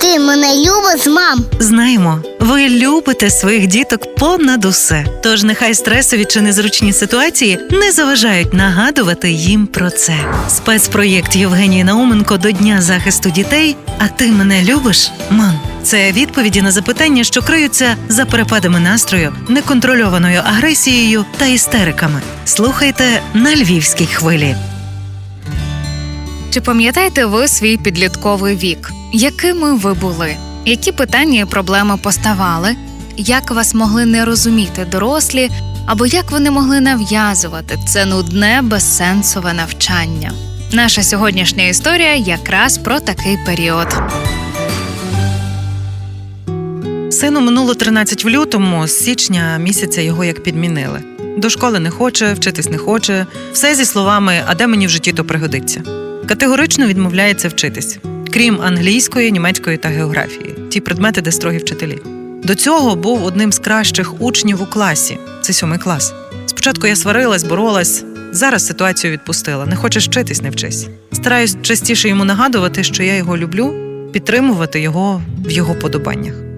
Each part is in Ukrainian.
ти мене любиш, мам? Знаємо, ви любите своїх діток понад усе. Тож нехай стресові чи незручні ситуації не заважають нагадувати їм про це. Спецпроєкт Євгенії Науменко до Дня захисту дітей. А ти мене любиш, мам? Це відповіді на запитання, що криються за перепадами настрою, неконтрольованою агресією та істериками. Слухайте на львівській хвилі. Чи пам'ятаєте ви свій підлітковий вік? Якими ви були? Які питання і проблеми поставали? Як вас могли не розуміти дорослі, або як вони могли нав'язувати це нудне, безсенсове навчання? Наша сьогоднішня історія якраз про такий період. Сину минуло 13 в лютому, з січня місяця його як підмінили. До школи не хоче, вчитись не хоче. Все зі словами, а де мені в житті то пригодиться. Категорично відмовляється вчитись, крім англійської, німецької та географії, ті предмети, де строгі вчителі. До цього був одним з кращих учнів у класі. Це сьомий клас. Спочатку я сварилась, боролась. Зараз ситуацію відпустила. Не хочеш вчитись, не вчись. Стараюсь частіше йому нагадувати, що я його люблю, підтримувати його в його подобаннях.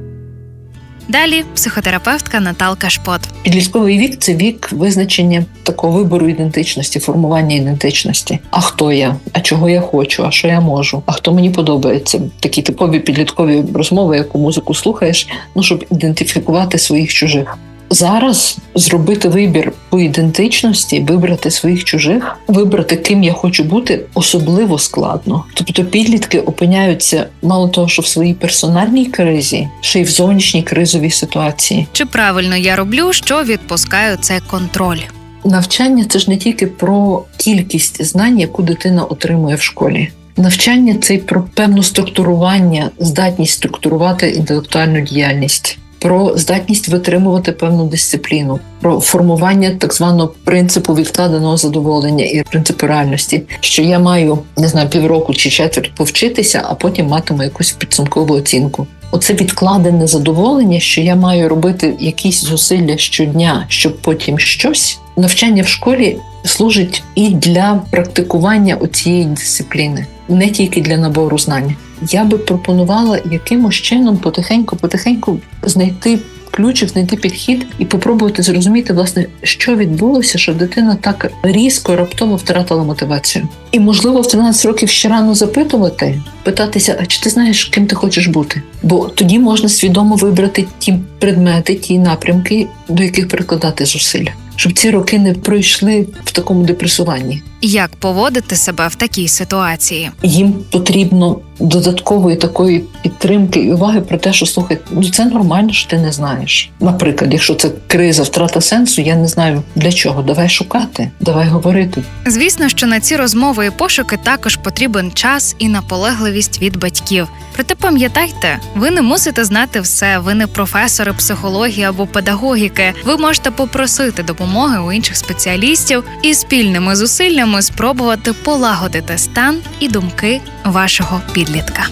Далі психотерапевтка Наталка Шпот. Підлітковий вік це вік визначення такого вибору ідентичності, формування ідентичності. А хто я? А чого я хочу? А що я можу? А хто мені подобається? Такі типові підліткові розмови, яку музику слухаєш, ну щоб ідентифікувати своїх чужих. Зараз зробити вибір по ідентичності, вибрати своїх чужих, вибрати ким я хочу бути, особливо складно. Тобто підлітки опиняються мало того, що в своїй персональній кризі, ще й в зовнішній кризовій ситуації. Чи правильно я роблю, що відпускаю цей контроль? Навчання це ж не тільки про кількість знань, яку дитина отримує в школі. Навчання це й про певне структурування, здатність структурувати інтелектуальну діяльність, про здатність витримувати певну дисципліну, про формування так званого принципу відкладеного задоволення і принципу реальності, що я маю не знаю півроку чи четверть повчитися, а потім матиму якусь підсумкову оцінку. Оце відкладене задоволення, що я маю робити якісь зусилля щодня, щоб потім щось. Навчання в школі служить і для практикування оцієї дисципліни, не тільки для набору знань. Я би пропонувала якимось чином потихеньку, потихеньку знайти ключик, знайти підхід і попробувати зрозуміти, власне, що відбулося, що дитина так різко раптово втратила мотивацію. І можливо в 13 років ще рано запитувати, питатися, а чи ти знаєш, ким ти хочеш бути? Бо тоді можна свідомо вибрати ті предмети, ті напрямки, до яких прикладати зусилля, щоб ці роки не пройшли в такому депресуванні. Як поводити себе в такій ситуації? Їм потрібно додаткової такої підтримки і уваги про те, що слухай, ну це нормально, що ти не знаєш. Наприклад, якщо це криза, втрата сенсу, я не знаю для чого. Давай шукати, давай говорити. Звісно, що на ці розмови і пошуки також потрібен час і наполегливість від батьків. Проте пам'ятайте, ви не мусите знати все, ви не професори психології або педагогіки. Ви можете попросити допомоги у інших спеціалістів і спільними зусиллями спробувати полагодити стан і думки вашого підлітка.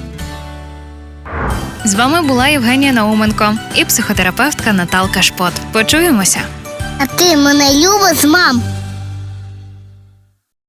З вами була Євгенія Науменко і психотерапевтка Наталка Шпот. Почуємося! А ти мене любиш, мам?